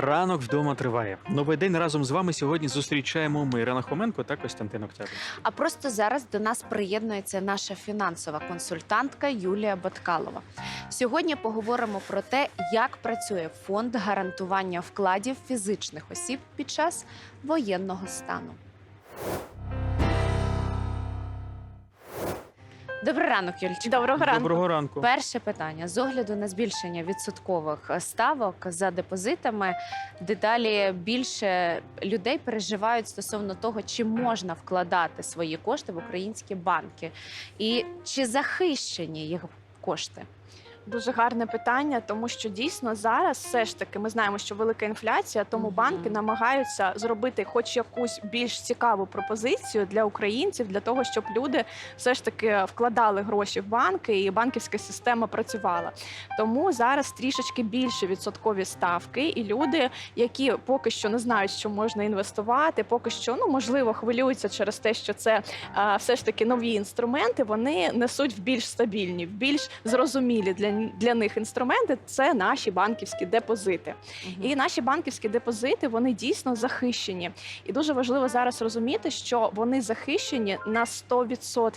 Ранок вдома триває. Новий день разом з вами сьогодні зустрічаємо ми Ірина Хоменко та Костянтин Октябрь. А просто зараз до нас приєднується наша фінансова консультантка Юлія Баткалова. Сьогодні поговоримо про те, як працює фонд гарантування вкладів фізичних осіб під час воєнного стану. Добрий ранок, Юльчик. Доброго ранку. Доброго ранку. Перше питання з огляду на збільшення відсоткових ставок за депозитами. Дедалі більше людей переживають стосовно того, чи можна вкладати свої кошти в українські банки, і чи захищені їх кошти. Дуже гарне питання, тому що дійсно зараз все ж таки ми знаємо, що велика інфляція, тому Мгм. банки намагаються зробити хоч якусь більш цікаву пропозицію для українців, для того, щоб люди все ж таки вкладали гроші в банки і банківська система працювала. Тому зараз трішечки більше відсоткові ставки, і люди, які поки що не знають, що можна інвестувати, поки що ну можливо хвилюються через те, що це а, все ж таки нові інструменти, вони несуть в більш стабільні, в більш зрозумілі для, для них інструменти. Це наші банківські депозити. І наші банківські депозити вони дійсно захищені. І дуже важливо зараз розуміти, що вони захищені на 100%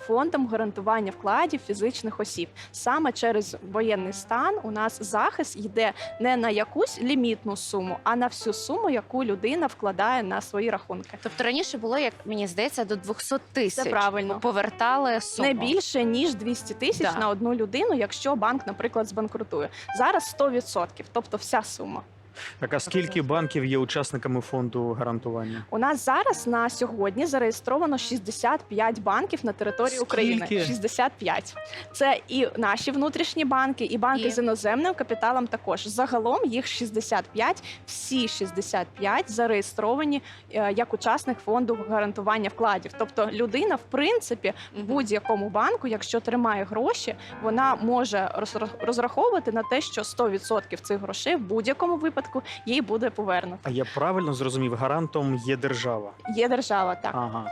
фондом гарантування вкладів фізичних осіб. Саме через воєнний стан у нас захист йде не на якусь лімітну суму, а на всю суму, яку людина вкладає на свої рахунки. Тобто раніше було, як мені здається, до 200 тисяч. Це правильно. Повертали суму. Не більше ніж 200 тисяч Да. на одну людину, якщо банк, наприклад, збанкрутує. Зараз 100%, тобто вся сума. Так, а скільки банків є учасниками фонду гарантування? У нас зараз на сьогодні зареєстровано 65 банків на території України. Скільки? 65. Це і наші внутрішні банки, і банки І? з іноземним капіталом. Також загалом їх 65. Всі 65 зареєстровані е, як учасник фонду гарантування вкладів. Тобто людина, в принципі, в Мгм. будь-якому банку, якщо тримає гроші, вона може роз- розраховувати на те, що 100% цих грошей в будь-якому випадку їй буде повернуто. А я правильно зрозумів, гарантом є держава. Є держава, так. Ага.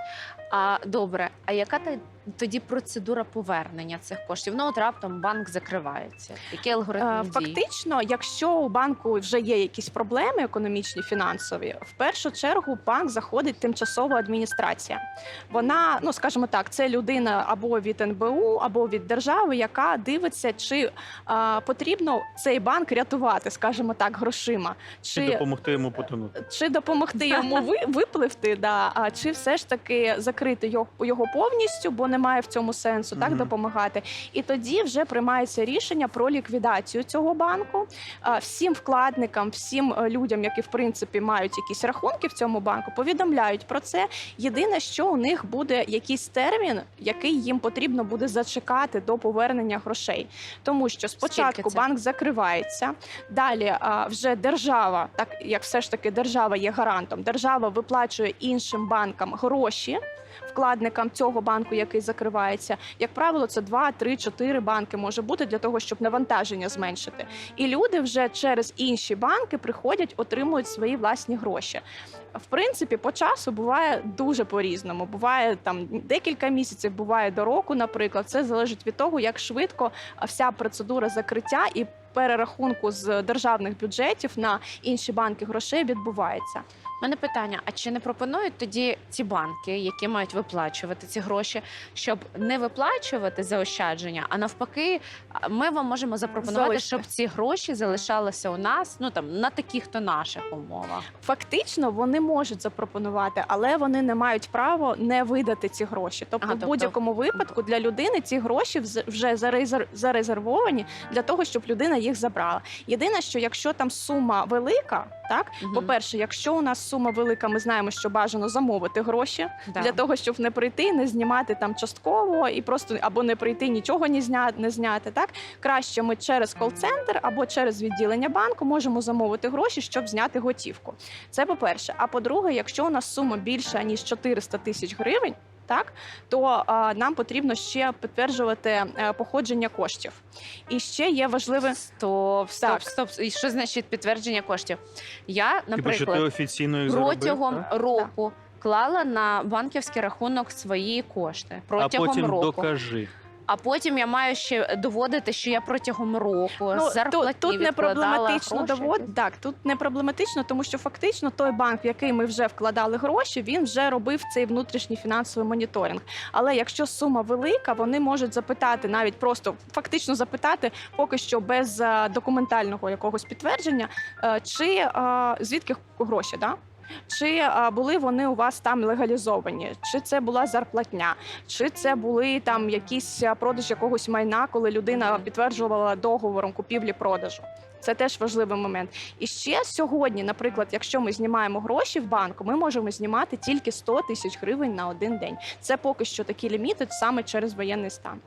А добре, а яка та- тоді процедура повернення цих коштів? Ну от раптом банк закривається. Який алгоритм Е, дій? Фактично, якщо у банку вже є якісь проблеми економічні, фінансові, в першу чергу банк заходить тимчасова адміністрація. Вона, ну скажімо так, це людина або від НБУ, або від держави, яка дивиться, чи а, потрібно цей банк рятувати, скажімо так, грошима, Чи допомогти йому потонути? чи допомогти йому випливти, да, а чи все ж таки закрити його, його повністю, бо немає в цьому сенсу так допомагати. І тоді вже приймається рішення про ліквідацію цього банку. Всім вкладникам, всім е, людям, які в принципі мають якісь рахунки в цьому банку, повідомляють про це. Єдине, що у них буде якийсь термін, який їм потрібно буде зачекати до повернення грошей, тому що спочатку банк закривається. Далі вже держава, так як все ж таки держава є гарантом, держава виплачує іншим банкам гроші. Вкладникам цього банку, який закривається, як правило, це 2, 3, 4 банки може бути для того, щоб навантаження зменшити. І люди вже через інші банки приходять, отримують свої власні гроші. В принципі, по часу буває дуже по-різному. Буває там декілька місяців, буває до року, наприклад. Це залежить від того, як швидко вся процедура закриття і перерахунку з державних бюджетів на інші банки грошей відбувається. У мене питання: а чи не пропонують тоді ці банки, які мають виплачувати ці гроші, щоб не виплачувати заощадження, а навпаки, ми вам можемо запропонувати, Залишити. щоб ці гроші залишалися у нас, ну там на таких то наших умовах. Фактично вони можуть запропонувати, але вони не мають права не видати ці гроші. Тобто, Ага, в тобто- будь-якому випадку для людини ці гроші вже зарезер- зарезервовані для того, щоб людина їх забрала. Єдине, що якщо там сума велика, так Мгм. по-перше, якщо у нас сума велика, ми знаємо, що бажано замовити гроші Да. для того, щоб не прийти, не знімати там частково і просто або не прийти, нічого не зняти, не зняти. Так краще ми через кол-центр або через відділення банку можемо замовити гроші, щоб зняти готівку. Це по-перше. А по-друге, якщо у нас сума більша ніж 400 тисяч гривень. Так, то а, нам потрібно ще підтверджувати е, походження коштів. І ще є важливе Стоп, стоп, Так. стоп. І що значить підтвердження коштів? Я, наприклад, офіційно їх заробив, протягом так? року клала на банківський рахунок свої кошти. а Протягом потім року. докажи. А потім я маю ще доводити, що я протягом року Ну, зарплатні тут, тут не проблематично гроші. довод. Так, тут не проблематично, тому що фактично той банк, в який ми вже вкладали гроші, він вже робив цей внутрішній фінансовий моніторинг. Але якщо сума велика, вони можуть запитати навіть просто фактично запитати, поки що без е, документального якогось підтвердження, е, чи е, звідки гроші, да? Чи а, були вони у вас там легалізовані, чи це була зарплатня, чи це були там якісь продаж якогось майна, коли людина підтверджувала договором купівлі-продажу. Це теж важливий момент. І ще сьогодні, наприклад, якщо ми знімаємо гроші в банку, ми можемо знімати тільки 100 тисяч гривень на один день. Це поки що такі ліміти саме через воєнний стан.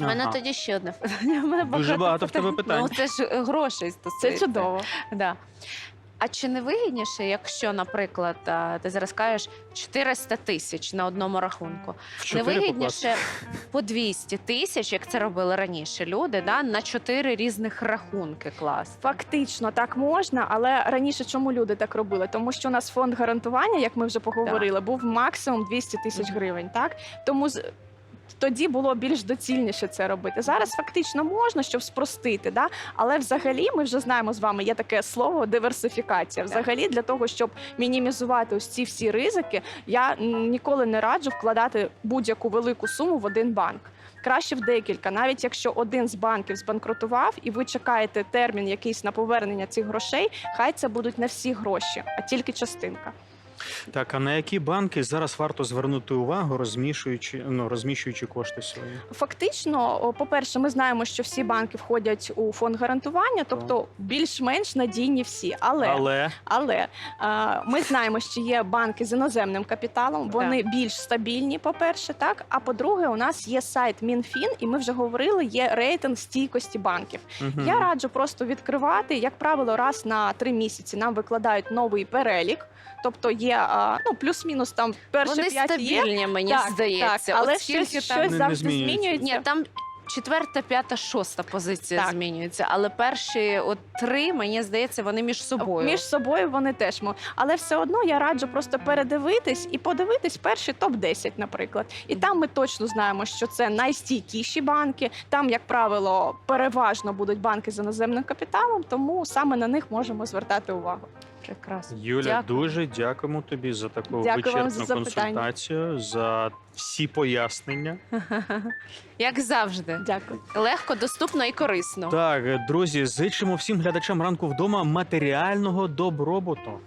У мене Ага. тоді ще одне питання. Мене Дуже багато в тебе питань. Ну це ж е, грошей Це чудово. Да. А чи не вигідніше, якщо, наприклад, а, ти зараз кажеш 400 тисяч на одному рахунку? В Не чотири покласти? вигідніше по 200 тисяч, як це робили раніше люди, да, на чотири різних рахунки класти. Фактично так можна, але раніше чому люди так робили? Тому що у нас фонд гарантування, як ми вже поговорили, був максимум 200 тисяч гривень. Так тому з. Тоді було більш доцільніше це робити. Зараз фактично можна, щоб спростити, да? але взагалі ми вже знаємо з вами, є таке слово диверсифікація. Взагалі, для того, щоб мінімізувати ось ці всі ризики, я ніколи не раджу вкладати будь-яку велику суму в один банк. Краще в декілька, навіть якщо один з банків збанкрутував, і ви чекаєте термін якийсь на повернення цих грошей, хай це будуть не всі гроші, а тільки частинка. Так, а на які банки зараз варто звернути увагу, розміщуючи, ну, розміщуючи кошти свої? Фактично, по-перше, ми знаємо, що всі банки входять у фонд гарантування, тобто більш-менш надійні всі. Але Але Але е, ми знаємо, що є банки з іноземним капіталом. Вони більш стабільні, по-перше, так. А по-друге, у нас є сайт МінФін, і ми вже говорили, є рейтинг стійкості банків. Мгм. Я раджу просто відкривати. Як правило, раз на три місяці нам викладають новий перелік. Тобто є а, ну плюс-мінус там перші Вони п'ять є. мені Так, здається. так, але От щось, там... щось Не- не завжди змінюється. змінюється. Ні, там четверта, п'ята, шоста позиція Так. змінюється, але перші от три, мені здається, вони між собою. Між собою вони теж можуть. Але все одно я раджу просто передивитись і подивитись перші топ-10, наприклад. І там ми точно знаємо, що це найстійкіші банки. Там, як правило, переважно будуть банки з іноземним капіталом, тому саме на них можемо звертати увагу. Прекрасно. Юля, Дякую. дуже дякуємо тобі за таку Дякую вам вичерпну за запитання. консультацію, за всі пояснення. Як завжди, Дякую. легко, доступно і корисно. Так, друзі, зичимо всім глядачам ранку вдома матеріального добробуту.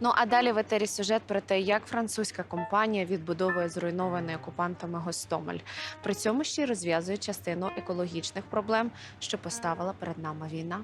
Ну а далі в етері сюжет про те, як французька компанія відбудовує зруйнований окупантами Гостомель. При цьому ще й розв'язує частину екологічних проблем, що поставила перед нами війна.